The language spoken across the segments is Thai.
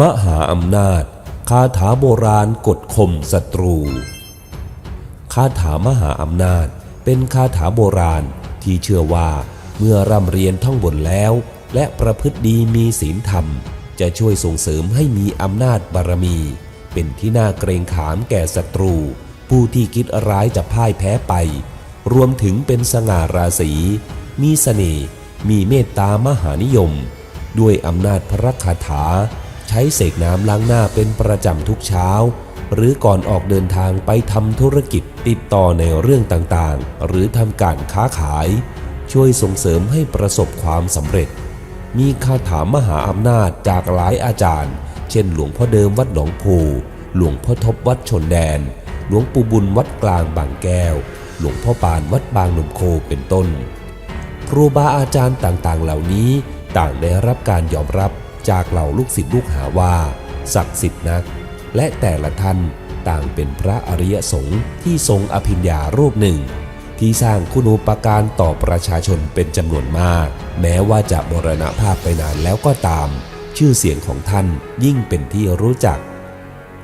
มหาอำนาจ คาถาโบราณกดข่มศัตรู คาถามหาอำนาจ เป็นคาถาโบราณที่เชื่อว่าเมื่อร่ำเรียนท่องบนแล้ว และประพฤติดีมีศีลธรรม จะช่วยส่งเสริมให้มีอำนาจบารมี เป็นที่น่าเกรงขามแก่ศัตรู ผู้ที่คิดร้ายจะพ่ายแพ้ไป รวมถึงเป็นสง่าราศีมีเสน่ห์มีเมตตามหานิยม ด้วยอำนาจพระคาถา ใช้เสกน้ำล้างหน้าเป็นประจำทุกเช้า หรือก่อนออกเดินทางไปทำธุรกิจติดต่อในเรื่องต่างๆ หรือทำการค้าขาย ช่วยส่งเสริมให้ประสบความสำเร็จ มีคาถามหาอำนาจจากหลายอาจารย์ เช่น หลวงพ่อเดิมวัดหนองโพหลวงพ่อทบวัดชนแดน หลวงปู่บุญวัดกลางบางแก้ว หลวงพ่อปานวัดบางหนุ่มโคเป็นต้น ครูบาอาจารย์ต่างๆ เหล่านี้ต่างได้รับการยอมรับ จากเหล่าลูกศิษย์ลูกหาว่า ศักดิ์สิทธิ์นัก และแต่ละท่านต่างเป็นพระอริยสงฆ์ที่ทรงอภิญญารูปหนึ่ง ที่สร้างคุณูปการต่อประชาชนเป็นจำนวนมาก แม้ว่าจะมรณภาพไปนานแล้วก็ตาม ชื่อเสียงของท่านยิ่งเป็นที่รู้จัก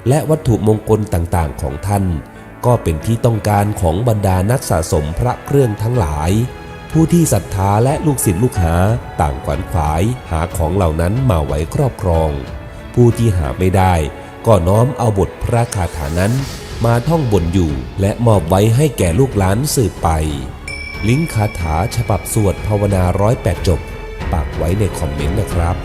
และวัตถุมงคลต่างๆของท่าน ก็เป็นที่ต้องการของบรรดานักสะสมพระเครื่องทั้งหลาย ผู้ที่ศรัทธาและลูกศิษย์ลูกหาต่างขวัญขวายหาของเหล่านั้นมาไว้ครอบครอง ผู้ที่หาไม่ได้ก็น้อมเอาบทพระคาถานั้น มาท่องบนอยู่และมอบไว้ให้แก่ลูกหลานสืบไป ลิงก์คาถาฉบับสวดภาวนาร้อยแปดจบ ปักไว้ในคอมเมนต์นะครับ